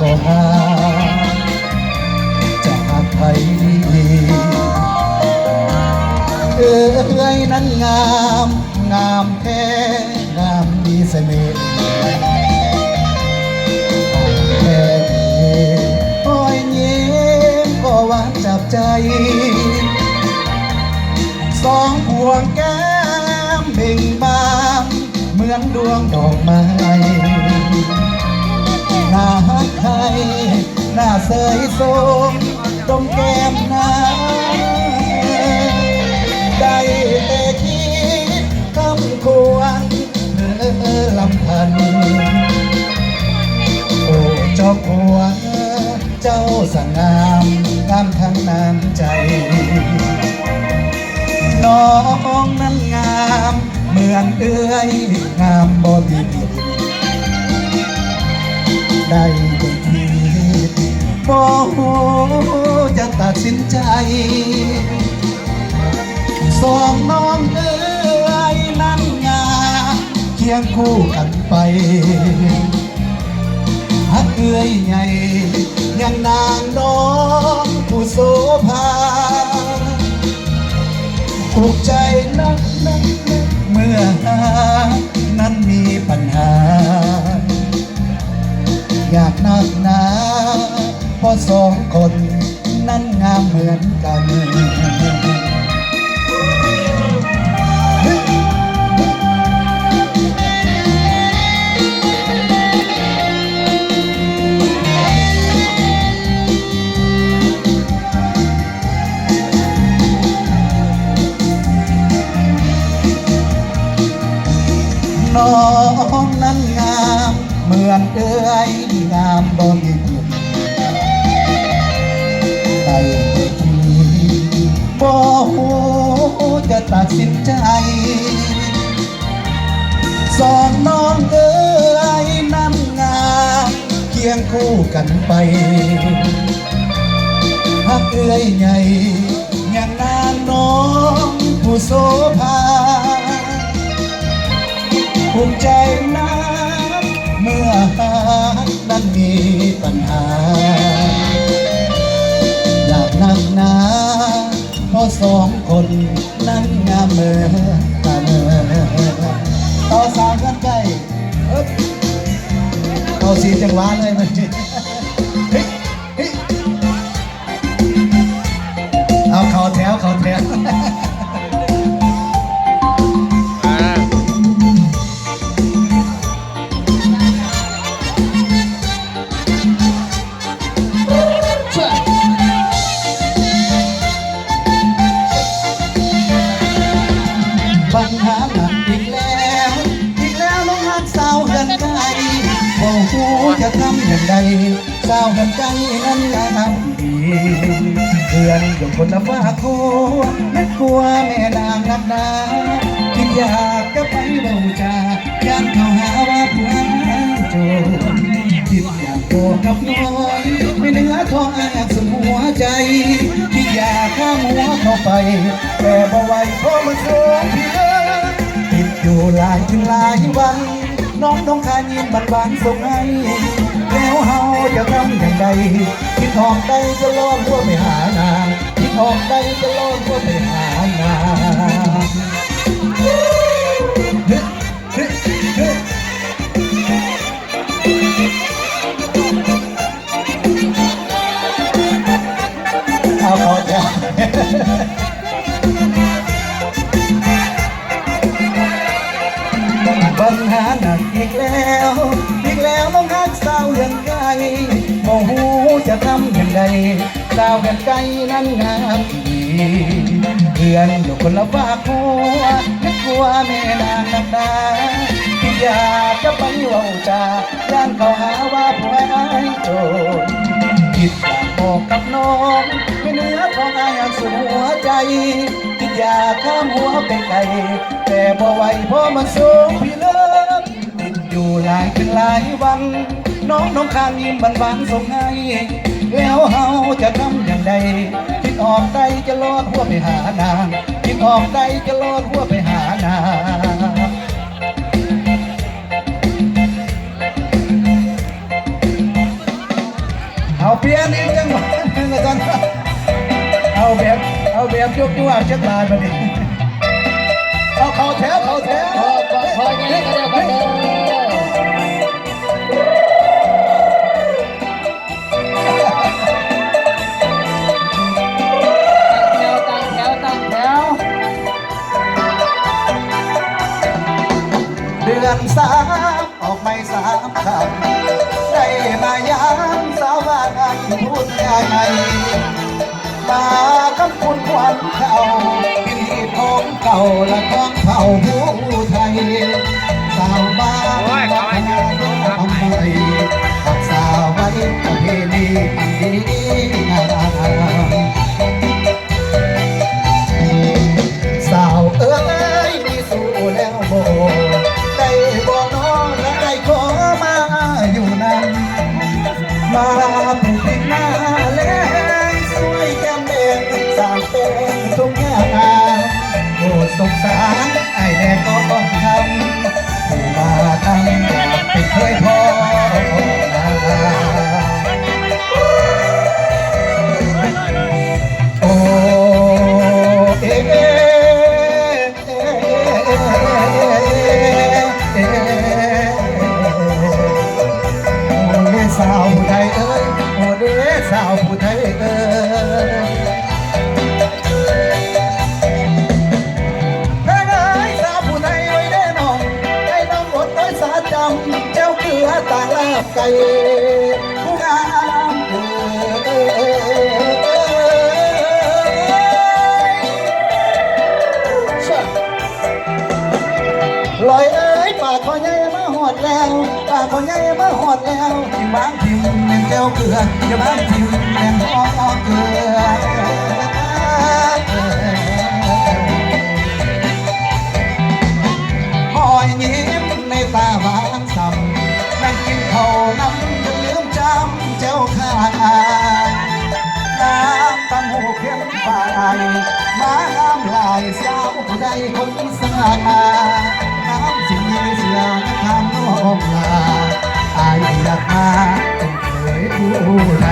ก็หาจากใครดีเอ้ยนั้นงาม งามแท้งามมีเสน่ห์แค่อ้ยเยิ้มก็หวานจับใจ สองพวงแก้มเบ่งบานเหมือนดวงดอกไม้ หน้าฮักใครหน้าเสยโสมตรงแก้มน้าได้แต่คิดคำควรเออลำพัน โอ้เจ้าผัวเจ้าสงงามงามทั้งน้ำใจ น้องนั้นงาม เหมือนเอื้อยงามบ่มีผิด ได้แต่คิดบ่ฮู้จะตัดสินใจ สองน้องเอื้ยนั้นงาเคียงคู่กันไปฮักเอ้ยใหญ่ยังนางน้องผู้โสภาถูกใจนักนักนักเมื่อนั้นมีปัญหา อยากนักหนาเพราะสองคนนั้นงามเหมือนกันน้องนั้นงามเหมือนเอ้ย บ่มีผิดไปทีบ่ฮู้จะตัดสินใจสองน้องเอ้ยนั้นงามเคียงคู่กันไปฮักเอ้ยใหญ่ยังนางน้องผู้โสภาภูมิใจนัก เอา ทำอย่างไรสาวกันไกลนั้นงามดีเพื่อนอยู่คนละฝาโคไม่กลัวแม่นางนักดาคิดอยากจะไปเบาจากยานเขาหาว่าผู้หาโจรคิดอยากโกกับน้อยไม่เหนือท้องอกสมหัวใจคิดอยากข้ามหัวเข้าไป แต่บ่ไหวเพราะมันสูงเพียงติดอยู่หลายถึงหลายวัน น้องต้องการยิ้มบานบานๆส่งให้แล้วเฮาจะทำอย่างไรคิดหอมใจจะล่อหัวไปหานางคิดหอมใจจะล่อหัวไปหานางำอย่างไรสาวกันไกลนั้นงามดีเพื่อนอยู่คนละฝากหัวนึกกลัวแม่นางนักดาที่อยากจะไปเว่าจากย่านเขาหาว่าผู้ให้โจรคิดอยากบอกกับน้องไม่เหนื้อของอายอันสูงหัวใจคิดอยากข้ามหัวไปไกลแต่บ่ไหวเพราะมันสูงพี่เลิศติดอยู่หลายเป็นหลายวัน น้องน้องข้างยิ้มบานบานๆส่งให้ แล้วเฮาจะทำอย่างไดคิดออกไดจะลอดหัวไปหานางคิดออกไดจะลอดหัวไปหานางเอาเปลี่ยนอีกจังหวะนึงก่อนเอาแบบเอาแบบยกตัวเช็รบาลมาดิ จะพูดได้ไงมากับคุณควันเก่าพี่ท้องเก่าและท้องเผ่าผู้ไทยสาวบ้านวัฒนาทำไมกับสาวไว้ประเพณีอันดี ไอ้แดงก็ต้องทำผู้มาทำไม่เคยพอโอ้เอ๊เอ๊สาวผู้ไทยเอ้ยโอ้เด้สาวผู้ไทยเอ้ย ลอยเอ้ยปากคอใหญ่มาหอดแล้วปากคอใหญ่มาหอดแล้วที่บ้านทิมแม่งแก้าเกลือที่บ้านทิมแม่งอ้อเกลือ ผู้ใจคนสามาน้ำสิมเสียงทำน้องลาอายอยากมาเป็นเคยผู้ใด